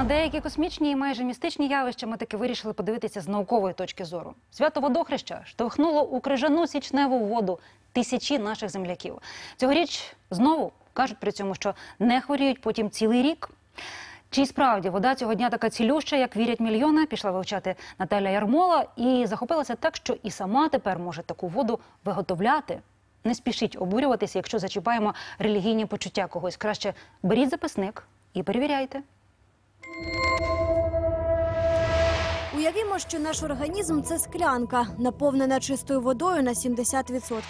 на деякі космічні і майже містичні явища ми таки вирішили подивитися з наукової точки зору. Свято водохреща штовхнуло у крижану січневу воду тисячі наших земляків. Цьогоріч знову кажуть при цьому, що не хворіють потім цілий рік. Чи справді вода цього дня така цілюща, як вірять мільйони, пішла вивчати Наталя Ярмола і захопилася так, що і сама тепер може таку воду виготовляти. Не спішіть обурюватися, якщо зачіпаємо релігійні почуття когось. Краще беріть записник і перевіряйте. Уявімо, що наш організм це склянка, наповнена чистою водою на 70%.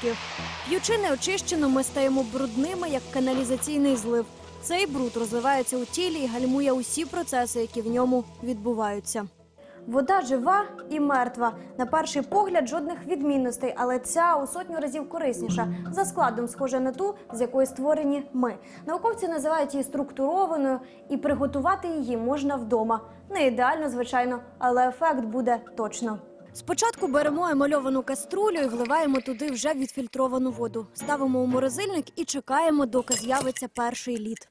П'ючи неочищену, ми стаємо брудними, як каналізаційний злив. Цей бруд розвивається у тілі і гальмує усі процеси, які в ньому відбуваються. Вода жива і мертва. На перший погляд жодних відмінностей, але ця у сотню разів корисніша. За складом схожа на ту, з якої створені ми. Науковці називають її структурованою, і приготувати її можна вдома. Не ідеально, звичайно, але ефект буде точно. Спочатку беремо емальовану каструлю і вливаємо туди вже відфільтровану воду. Ставимо у морозильник і чекаємо, доки з'явиться перший лід.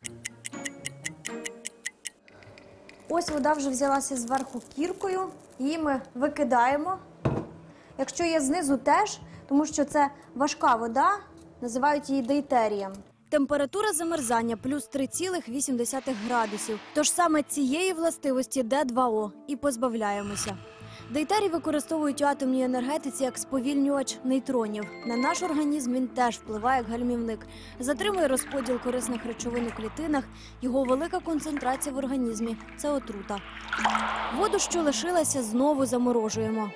Ось вода вже взялася зверху кіркою, її ми викидаємо. Якщо є знизу теж, тому що це важка вода, називають її дейтерієм. Температура замерзання плюс 3,8 градусів. Тож саме цієї властивості Д2О і позбавляємося. Дейтерій використовують у атомній енергетиці як сповільнювач нейтронів. На наш організм він теж впливає як гальмівник, затримує розподіл корисних речовин у клітинах. Його велика концентрація в організмі це отрута. Воду, що лишилася, знову заморожуємо.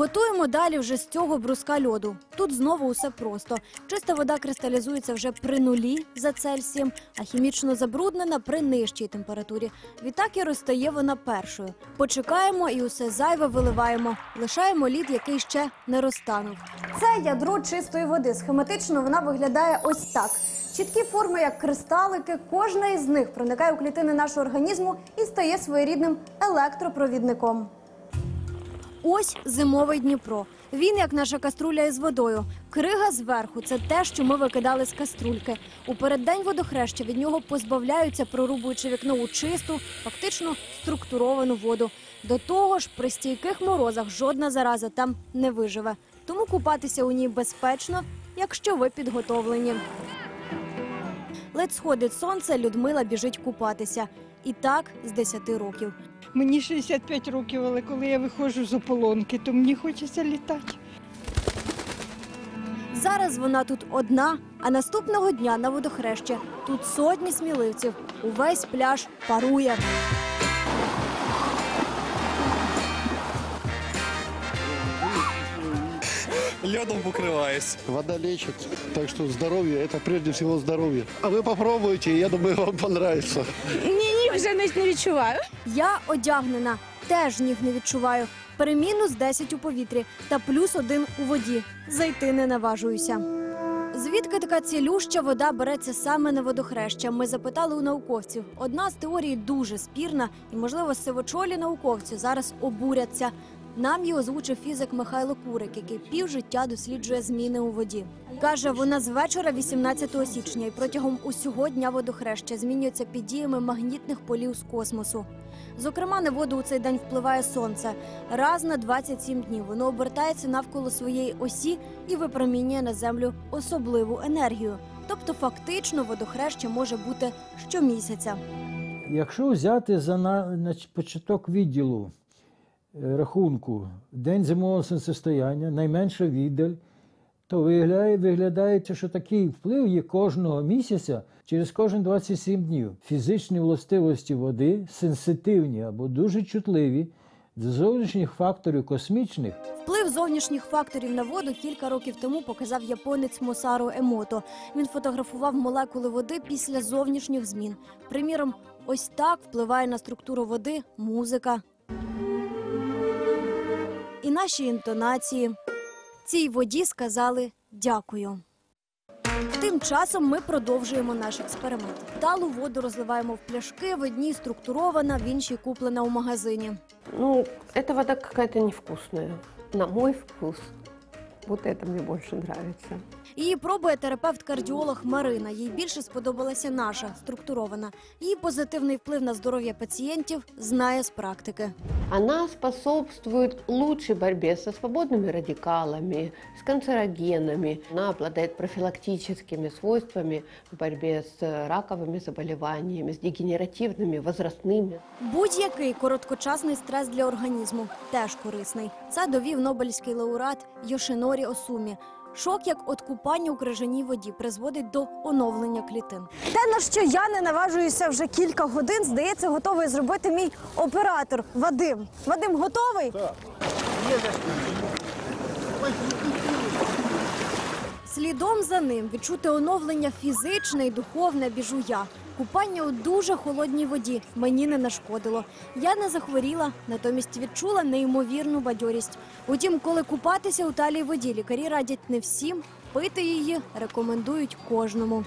Готуємо далі вже з цього бруска льоду. Тут знову усе просто. Чиста вода кристалізується вже при нулі за Цельсієм, а хімічно забруднена при нижчій температурі. Відтак і розтає вона першою. Почекаємо і усе зайве виливаємо. Лишаємо лід, який ще не розтанув. Це ядро чистої води. Схематично вона виглядає ось так. Чіткі форми, як кристалики, кожна із них проникає у клітини нашого організму і стає своєрідним електропровідником. Ось зимовий Дніпро. Він як наша каструля із водою. Крига зверху це те, що ми викидали з каструльки. У переддень водохреща від нього позбавляються, прорубуючи вікно у чисту, фактично структуровану воду. До того ж, при стійких морозах жодна зараза там не виживе. Тому купатися у ній безпечно, якщо ви підготовлені. Ледь сходить сонце, Людмила біжить купатися. І так з 10 років. Мені 65 років, але коли я виходжу з ополонки, то мені хочеться літати. Зараз вона тут одна, а наступного дня на водохреще тут сотні сміливців. Увесь пляж парує. Льодом покриваюсь. Вода лечит, так что здоровье – это прежде всего здоровье. А вы попробуйте, я думаю, вам понравится. Ні, ні, вже не відчуваю. Я одягнена, теж ніг не відчуваю. Перемінус 10 у повітрі та плюс один у воді. Зайти не наважуюся. Звідки така цілюща вода береться саме на водохреща? Ми запитали у науковців. Одна з теорій дуже спірна, і, можливо, сивочолі науковці зараз обуряться. Нам її озвучив фізик Михайло Курик, який півжиття досліджує зміни у воді. Каже, вона з вечора 18 січня і протягом усього дня водохреща змінюється під діями магнітних полів з космосу. Зокрема, на воду у цей день впливає сонце. Раз на 27 днів воно обертається навколо своєї осі і випромінює на землю особливу енергію. Тобто, фактично, водохреще може бути щомісяця. Якщо взяти за на, на початок відділу е, рахунку день зимового сонцестояння, найменша віддаль, то виглядає, виглядається, що такий вплив є кожного місяця через кожен 27 днів. Фізичні властивості води сенситивні або дуже чутливі до зовнішніх факторів космічних Вплив зовнішніх факторів на воду кілька років тому показав японець Мосару Емото. Він фотографував молекули води після зовнішніх змін. Приміром, ось так впливає на структуру води музика. І наші інтонації. Цій воді сказали дякую. Тим часом ми продовжуємо наш експеримент. Талу воду розливаємо в пляшки, в одній структурована, в іншій куплена у магазині. Ну, ця вода якась невкусна. На мой вкус. Вот это мне больше нравится. Її пробує терапевт-кардіолог Марина. Їй більше сподобалася наша структурована. Її позитивний вплив на здоров'я пацієнтів знає з практики. Она способствует лучшей борьбе со свободными радикалами, с канцерогенами. Она обладает профилактическими свойствами в борьбе с раковыми заболеваниями, с дегенеративными, возрастными. Будь-який короткочасний стрес для організму теж корисний. Це довів Нобелівський лауреат Йошинорі Осумі. Шок, як от купання у крижаній воді, призводить до оновлення клітин. Те, на що я не наважуюся вже кілька годин, здається, готовий зробити мій оператор Вадим. Вадим готовий? Слідом за ним відчути оновлення фізичне і духовне біжу я. Купання у дуже холодній воді мені не нашкодило. Я не захворіла, натомість відчула неймовірну бадьорість. Утім, коли купатися у талій воді, лікарі радять не всім, пити її рекомендують кожному.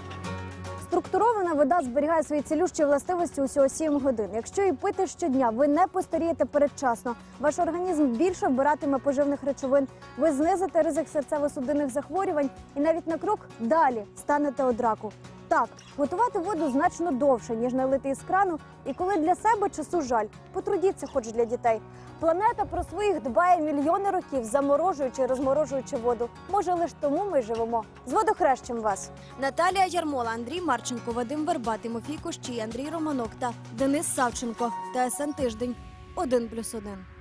Структурована вода зберігає свої цілющі властивості усього 7 годин. Якщо її пити щодня, ви не постарієте передчасно. Ваш організм більше вбиратиме поживних речовин. Ви знизите ризик серцево-судинних захворювань і навіть на крок далі станете од раку. Так, готувати воду значно довше, ніж налити із крану, і коли для себе часу жаль, потрудіться хоч для дітей. Планета про своїх дбає мільйони років, заморожуючи і розморожуючи воду. Може, лише тому ми живемо. З водохрещем вас. Наталія Ярмола, Андрій Марченко, Вадим Верба, Тимофій Кощій, Андрій Романок та Денис Савченко. ТСН тиждень 1+,1.